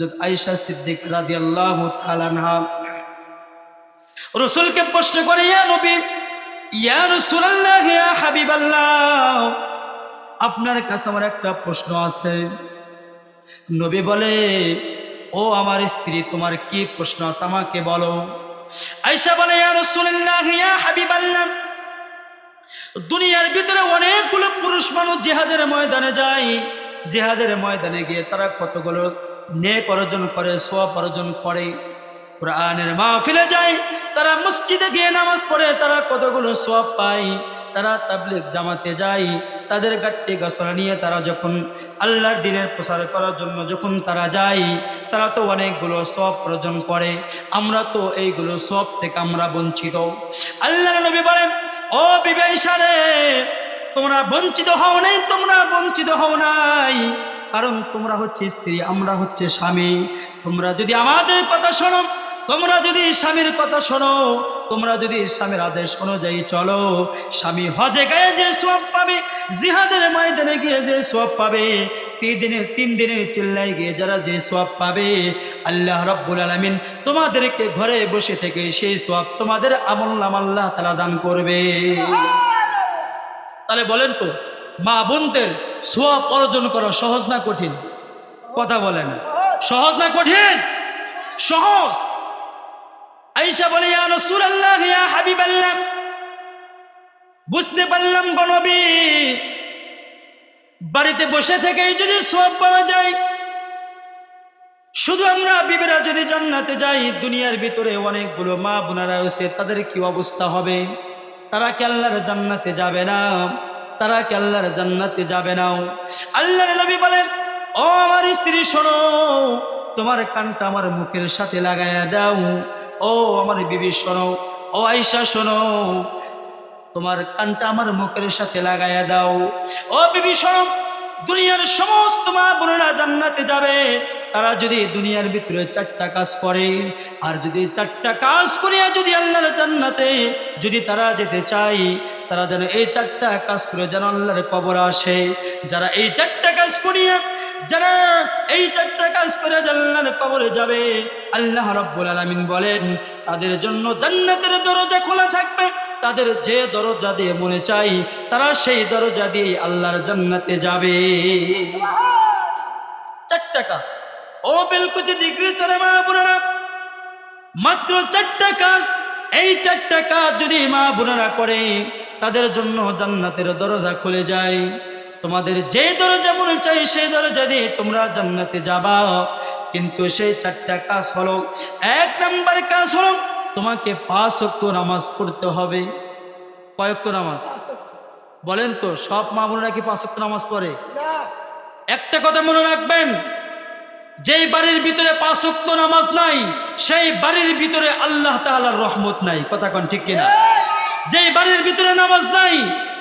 হজরত আয়েশা সিদ্দিক রাদিয়াল্লাহু তাআলা আনহা রসুলকে প্রশ্ন করে, ইয়া নবী, ইয়া রাসূলুল্লাহ, ইয়া হাবিবাল্লাহ, আপনার কাছে আমার একটা প্রশ্ন আছে। নবী বলে, ও আমার স্ত্রী, তোমার কি প্রশ্ন আছে আমাকে বলো। আয়েশা বলে, ইয়া রাসূলুল্লাহ, ইয়া হাবিবাল্লাহ, দুনিয়ার ভিতরে অনেকগুলো পুরুষ মানুষ জিহাদের ময়দানে যায়। জিহাদের ময়দানে গিয়ে তারা কতগুলো নেক অর্জন করে সোয়াব অর্জন করে, কোরআনের মাহফিলে যায়, তারা মসজিদে গিয়ে নামাজ পড়ে, তারা কতগুলো সোয়াব পায়, তারা তাবলিক জামাতে যায়, তাদের গাট্টি গাছরা নিয়ে তারা যখন আল্লাহর দিনের প্রসার করার জন্য যখন তারা যায়, তারা তো অনেকগুলো সব অর্জন করে, আমরা তো এইগুলো সব থেকে আমরা বঞ্চিত। আল্লাহ নবী বলেন, ও বিবেশারে তোমরা বঞ্চিত হও নাই, তোমরা বঞ্চিত হও নাই। কারণ তোমরা হচ্ছে স্ত্রী আমরা হচ্ছে স্বামী। তোমরা যদি আমাদের কথা শোনো তোমরা যদি স্বামীর কথা শোনো তোমরা যদি স্বামীর আদেশ অনুযায়ী চলো স্বামী হজে গায়ে যে সব পাবে জিহাদের ময়দানে গিয়ে যে সব পাবে তিন দিনের তিন দিনের চিল্লায় গিয়ে যারা যে সব পাবে আল্লাহ রব্বুল আলমিন তোমাদেরকে ঘরে বসে থেকে সেই সব তোমাদের আমল নাম আল্লাহ তালা দান করবে। তাহলে বলেন তো মা বোনদের সোয়াব অর্জন করা সহজ না কঠিন? কথা বলে না। সহজ না কঠিন? সহজ। আইসা বলে, ইয়া ইয়া বুঝতে পারলাম গনবী বাড়িতে বসে থেকেই যদি সব পাওয়া যায়, শুধু আমরা বিবেরা যদি জান্নাতে যাই, দুনিয়ার ভিতরে অনেকগুলো মা বোনারা আছে তাদের কি অবস্থা হবে? তারা কি আল্লাহর জান্নাতে যাবে না? তারা কি আল্লাহর জান্নাতে যাবে না? আল্লাহর নবী বলেন, ও আমার স্ত্রী, শোনো, তোমার কানটা আমার মুখের সাথে লাগাইয়া দাও। ও আমার বিবি, শোনো, ও আয়সা শোনো, তোমার কানটা আমার মুখের সাথে লাগাইয়া দাও। ও বিবি, শোনো, দুনিয়ার সমস্ত মা বোনেরা জান্নাতে যাবে। তারা যদি দুনিয়ার ভিতরে চারটা কাজ করে, আর যদি চারটা কাজ করিয়া যদি আল্লাহর জান্নাতে যদি তারা যেতে চায় তারা যেন এই চারটা কাজ করে, যেন আল্লাহর কবর আসে। যারা এই চারটা কাজ করিয়া, যারা এই চারটা কাজ করে জান্নার কবরে যাবে, আল্লাহ রাব্বুল আলামিন বলেন, তাদের জন্য জান্নাতের দরজা খোলা থাকবে। তাদের যে দরজা দিয়ে মনে চাই, তারা সেই দরজা দিয়ে আল্লাহর জান্নাতে যাবে। চারটা কাজ। ও বেলকুচি ডিগ্রি চলে মা বোনেরা। মাত্র চারটা কাজ। এই চারটা কাজ যদি মা বোনেরা করে তাদের জন্য জান্নাতের দরজা খুলে যায়। তোমাদের যে দরজা মনে চাই সেই দরজা দিয়ে তোমরা জান্নাতে যাবা। কিন্তু সেই চারটা কাজ হলো এক নম্বর কাজ হলো তোমাকে পাঁচ অক্ত নামাজ পড়তে হবে। কয়েকত নামাজ? বলেন তো সব মা বোনেরা কি পাঁচ অক্ত নামাজ পড়ে? একটা কথা মনে রাখবেন যেই বাড়ির ভিতরে পাঁচ অক্ত নামাজ নাই সেই বাড়ির ভিতরে আল্লাহ তাআলার রহমত নাই। কথা কন ঠিক কিনা? যেই বাড়ির ভিতরে নামাজ নাই,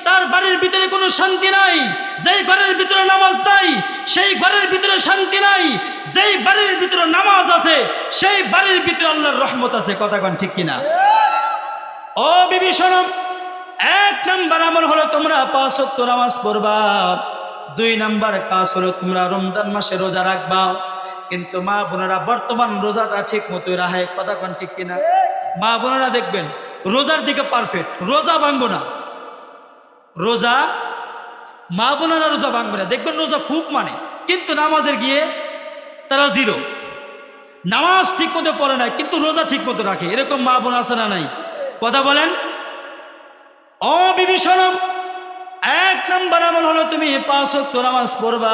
তার বাড়ির ভিতরে কোনো শান্তি নাই। যেই ঘরের ভিতরে নামাজ নাই, সেই ঘরের ভিতরে শান্তি নাই। যেই বাড়ির ভিতরে নামাজ আছে, সেই বাড়ির ভিতরে আল্লাহর রহমত আছে। কথা কন ঠিক কিনা? ও বিবি, শোনো। এক নাম্বার আমল হলো তোমরা পাঁচ নামাজ পড়বা। দুই নাম্বার কাজ হলো তোমরা রমজান মাসে রোজা রাখবা। কিন্তু মা বোনেরা বর্তমান রোজাটা ঠিক মতোই রাহে কথা কন ঠিক কিনা? মা বোনেরা দেখবেন রোজার দিকে পারফেক্ট রোজা ভাঙবো না। রোজা মা বোনেরা রোজা ভাঙবে না। দেখবেন রোজা খুব মানে। কিন্তু নামাজের গিয়ে তারা জিরো নামাজ ঠিক মতো পড়ে না কিন্তু রোজা ঠিক মতো রাখে। এরকম মা বোন আছে না নাই? কথা বলেন। অবিভীষণম। এক নাম্বার আমল হলো তুমি পাঁচ ওয়াক্ত নামাজ পড়বা।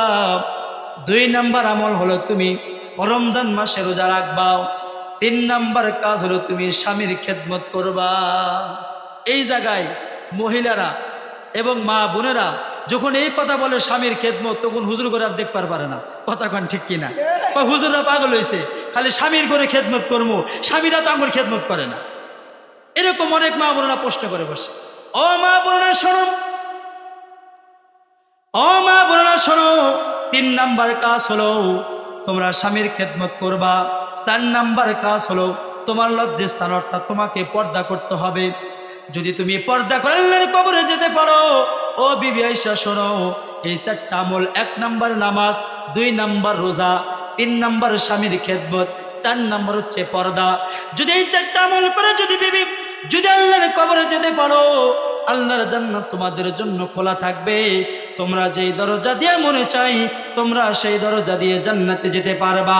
দুই নাম্বার আমল হলো তুমি রমজান মাসে রোজা রাখবা। তিন নাম্বার কাজ হলো তুমি স্বামীর খেদমত করবা। এই জায়গায় মহিলারা এবং মা বোনেরা যখন এই কথা বলে স্বামীর খেদমত, তখন হুজুর করে আর দেখবার পারে না। কথা ঠিক কিনা? বা হুজুররা পাগল হয়েছে খালি স্বামীর করে খেদমত করব স্বামীরা তো আমার খেদমত করে না। এরকম অনেক মা বোনেরা প্রশ্ন করে বসে। ও মা বোনেরা, শোনো। ও মা বোনেরা, শোনো। তিন নাম্বার কাজ হলো তোমরা স্বামীর খেদমত করবা। চার নাম্বার কাজ হলো তোমার লজ্জে স্থান, অর্থাৎ তোমাকে পর্দা করতে হবে। যদি তুমি পর্দা করে আল্লাহর কবরে যেতে পারো, ও বিবি শোনো, এই চারটা আমল, এক নাম্বার নামাজ, দুই নাম্বার রোজা, তিন নম্বর স্বামীর খেদমত, চার নম্বর হচ্ছে পর্দা। যদি এই চারটা আমল করে যদি বিবি, যদি আল্লাহর কবরে যেতে পারো, আল্লাহর জান্নাত তোমাদের জন্য খোলা থাকবে। তোমরা যেই দরজা দিয়ে মনে চাই, তোমরা সেই দরজা দিয়ে জান্নাতে যেতে পারবা।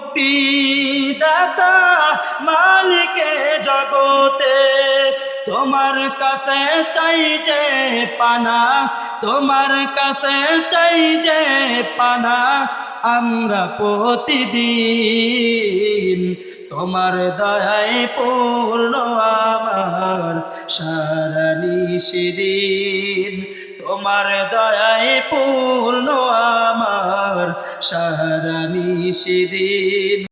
মুক্তি দাতা মালিকে জগতে, তোমার কাছে চাই যে পানা, তোমার কাছে চাই যে পানা, আমরা প্রতিদিন তোমার দয়ায় পূর্ণ আমার সারা নিশিদিন, তোমার দয়ায় পূর্ণ আমার সারা নিশিদিন।